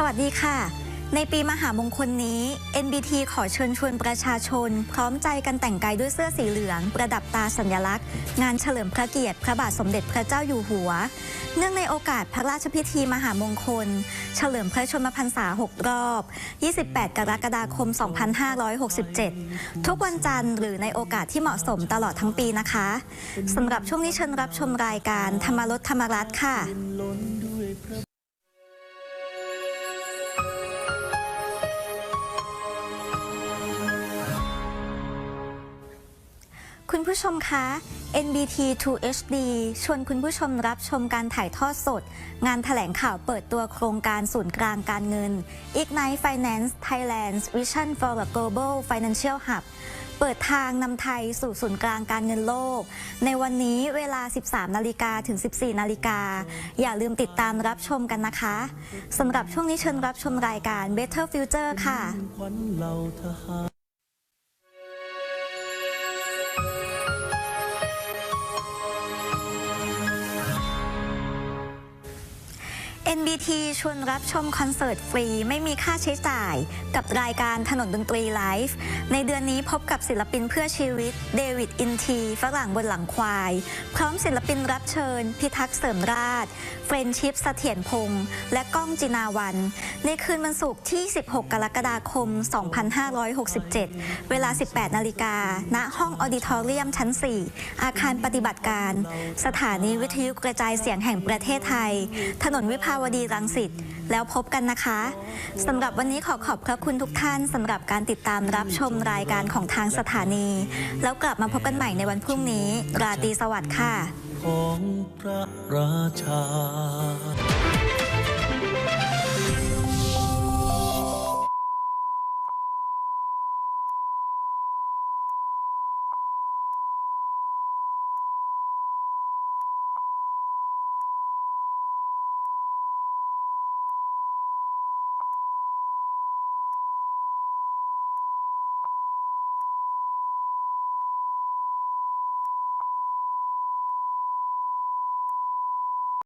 สวัสดีค่ะ ในปีมหามงคลนี้ NBT ขอเชิญชวนประชาชน พร้อมใจกันแต่งกายด้วยเสื้อสีเหลือง ประดับตาสัญลักษณ์ งานเฉลิมพระเกียรติ พระบาทสมเด็จพระเจ้าอยู่หัว เนื่องในโอกาสพระราชพิธีมหามงคล เฉลิมพระชนมพรรษา 6 รอบ 28 กรกฎาคม 2567 ทุกวันจันทร์หรือในโอกาสที่เหมาะสมตลอดทั้งปีนะคะสำหรับช่วงนี้เชิญรับชมรายการธรรมรสธรรมรัตน์ค่ะ คุณผู้ชมคะ NBT 2 HD ชวนคุณผู้ชมรับชมการถ่ายทอดสด งานถแถลงข่าวเปิดตัวโครงการศูนย์กลางการเงิน Ignite Finance Thailand's Vision for the Global Financial Hub เปิดทางนำไทยสู่ศูนย์กลางการเงินโลก ในวันนี้เวลา 13 นาฬิกาถึง 14 นาฬิกา อย่าลืมติดตามรับชมกันนะคะสำหรับช่วงนี้เชิญรับชมรายการ Better Future ค่ะ NBT ชวนรับชมคอนเสิร์ตฟรีไม่มีค่าใช้จ่าย กับรายการถนนดนตรีไลฟ์ในเดือนนี้พบกับศิลปินเพื่อชีวิต เดวิดอินทีฝรั่งบนหลังควาย พร้อมศิลปินรับเชิญ พิทักษ์เสริมราช เฟรนชิปเสถียรพงษ์และก้องจินาวัน ในคืนวันศุกร์ที่ 16 กรกฎาคม 2567 เวลา 18 นาฬิกาณห้องออดิทอเรียมชั้น 4 อาคารปฏิบัติการ สถานีวิทยุกระจายเสียงแห่งประเทศไทย ถนนวิภาวดีรังสิตแล้วพบกันนะคะสำหรับวันนี้ขอขอบพระคุณทุกท่านสำหรับการติดตามรับชมรายการของทางสถานี แล้วกลับมาพบกันใหม่ในวันพรุ่งนี้ ราตรีสวัสดิ์ค่ะ ของพระราชา